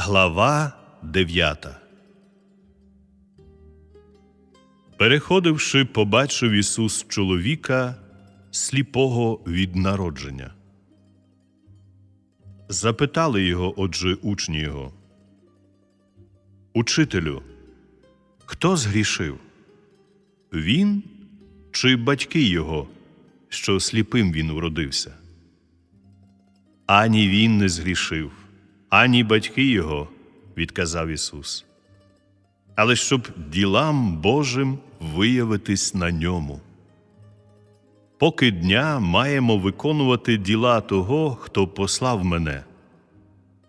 Глава 9 Переходивши, побачив Ісус чоловіка, сліпого від народження. Запитали його, отже, учні його. Учителю, хто згрішив? Він чи батьки його, що сліпим він уродився? Ані він не згрішив, ані батьки його, відказав Ісус. Але щоб ділам Божим виявитись на ньому. Поки дня маємо виконувати діла того, хто послав мене,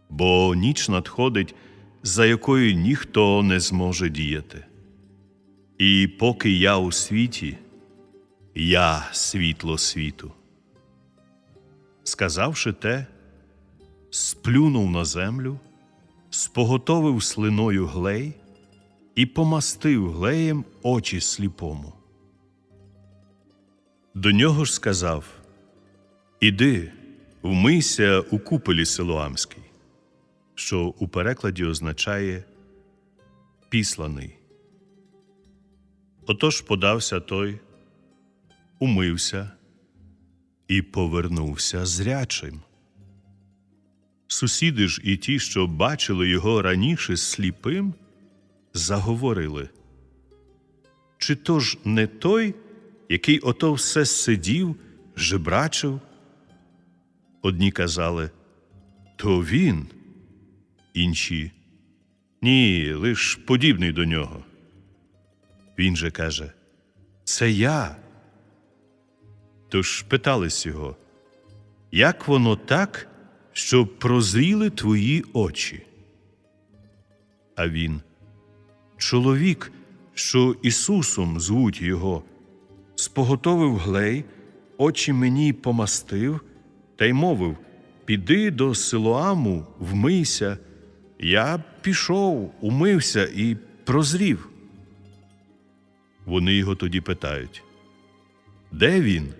бо ніч надходить, за якою ніхто не зможе діяти. І поки я у світі, я світло світу. Сказавши те, сплюнув на землю, споготовив слиною глей і помастив глеєм очі сліпому. До нього ж сказав Іди, вмийся у куполі Силуамській, що у перекладі означає післаний. Отож подався той, умився і повернувся зрячим. Сусіди ж і ті, що бачили його раніше сліпим, заговорили. Чи то ж не той, який ото все сидів, жебрачив? Одні казали, то він, інші ні, лиш подібний до нього. Він же каже, це я. Тож питались його, як воно так, що прозріли твої очі? А він, чоловік, що Ісусом звуть його, споготовив глей, очі мені помастив, та й мовив: Піди до Силоаму, вмийся. Я пішов, умився і прозрів. Вони його тоді питають: Де він?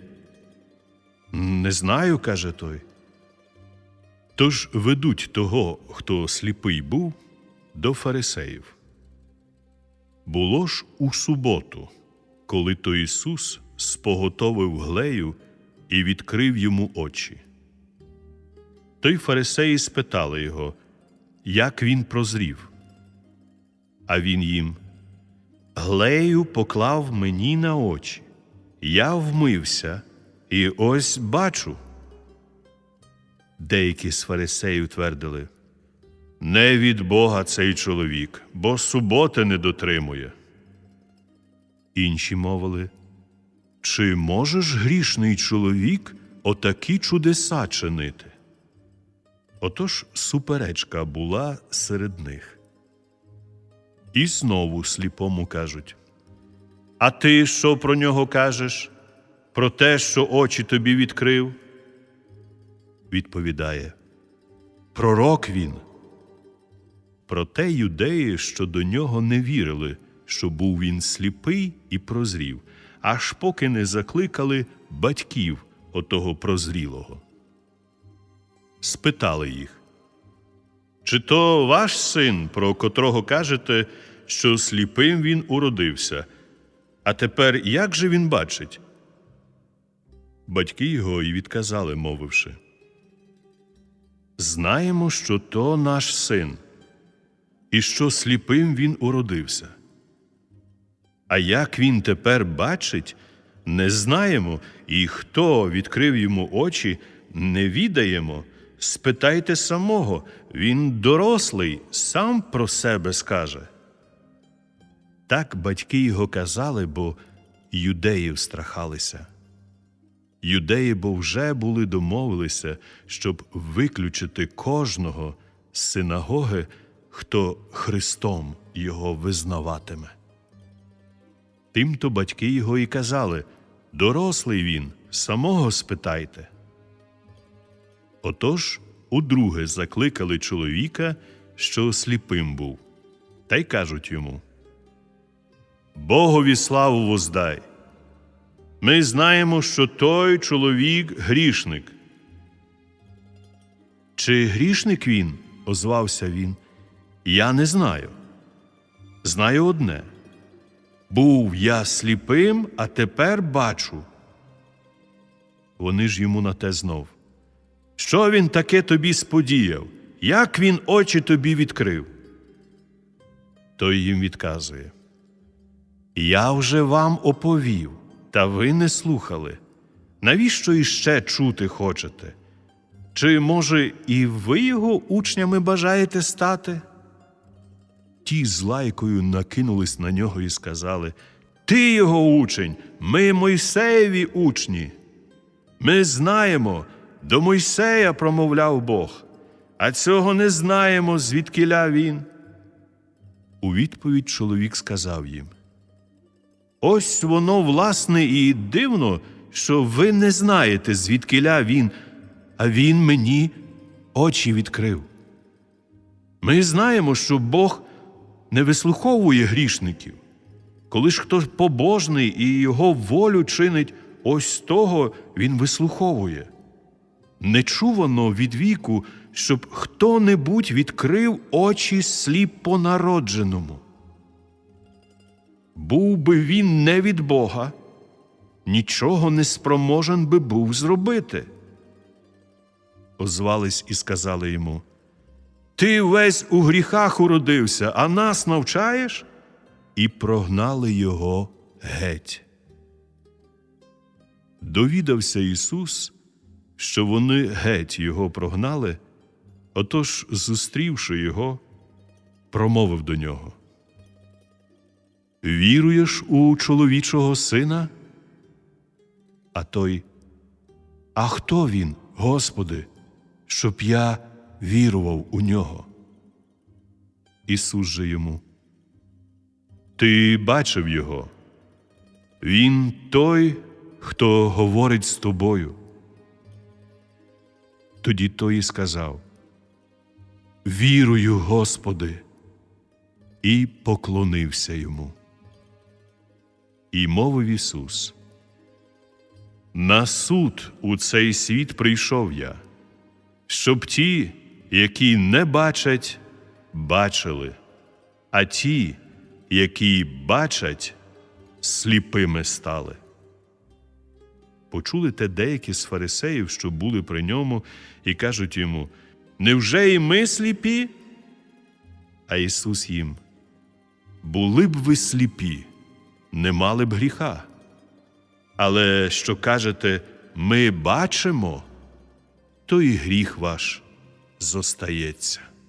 Не знаю, каже той. Тож ведуть того, хто сліпий був, до фарисеїв. Було ж у суботу, коли то Ісус споготовив глею і відкрив йому очі. Той фарисеї спитали його, як він прозрів. А він їм Глею поклав мені на очі. Я вмився, і ось бачу. Деякі з фарисеїв твердили Не від Бога цей чоловік, бо суботи не дотримує. Інші мовили Чи можеш грішний чоловік отакі чудеса чинити? Отож суперечка була серед них. І знову сліпому кажуть А ти що про нього кажеш? Про те, що очі тобі відкрив? Відповідає Пророк він. Проте юдеї, що до нього не вірили, що був він сліпий і прозрів, аж поки не закликали батьків отого прозрілого. Спитали їх чи то ваш син, про котрого кажете, що сліпим він уродився, а тепер як же він бачить? Батьки його і відказали, мовивши. Знаємо, що то наш син, і що сліпим він уродився. А як він тепер бачить, не знаємо, і хто відкрив йому очі, не відаємо. Спитайте самого, він дорослий, сам про себе скаже. Так батьки його казали, бо юдеїв страхалися. Юдеї бо вже були домовилися, щоб виключити кожного з синагоги, хто Христом його визнаватиме. Тимто батьки його і казали Дорослий він, самого спитайте. Отож удруге закликали чоловіка, що сліпим був, та й кажуть йому Богові славу воздай. Ми знаємо, що той чоловік грішник. Чи грішник він? озвався він, Я не знаю. Знаю одне. Був я сліпим, а тепер бачу. Вони ж йому на те знов. Що він таке тобі сподіяв? Як він очі тобі відкрив? Той їм відказує. Я вже вам оповів, та ви не слухали. Навіщо іще чути хочете? Чи, може, і ви його учнями бажаєте стати? Ті з лайкою накинулись на нього і сказали: Ти його учень, ми Мойсеєві учні. Ми знаємо, до Мойсея промовляв Бог, а цього не знаємо, звідкиля він. У відповідь чоловік сказав їм: Ось воно, власне, і дивно, що ви не знаєте, звідкиля він, а він мені очі відкрив. Ми знаємо, що Бог не вислуховує грішників. Коли ж хто побожний і його волю чинить, ось того він вислуховує. Не чувано від віку, щоб хто-небудь відкрив очі сліпонародженому. Був би він не від Бога, нічого не спроможен би був зробити. Озвались і сказали йому: Ти весь у гріхах уродився, а нас навчаєш? І прогнали його геть. Довідався Ісус, що вони геть його прогнали, отож, зустрівши його, промовив до нього. Віруєш у чоловічого сина? А той, а хто він, Господи, щоб я вірував у нього? Ісус же йому. Ти бачив його. Він той, хто говорить з тобою. Тоді той і сказав: Вірую, Господи, і поклонився йому. І мовив Ісус. На суд у цей світ прийшов я, щоб ті, які не бачать, бачили, а ті, які бачать, сліпими стали. Почули те деякі з фарисеїв, що були при ньому, і кажуть йому: Невже і ми сліпі? А Ісус їм: Були б ви сліпі, не мали б гріха. Але що кажете, ми бачимо, то і гріх ваш зостається.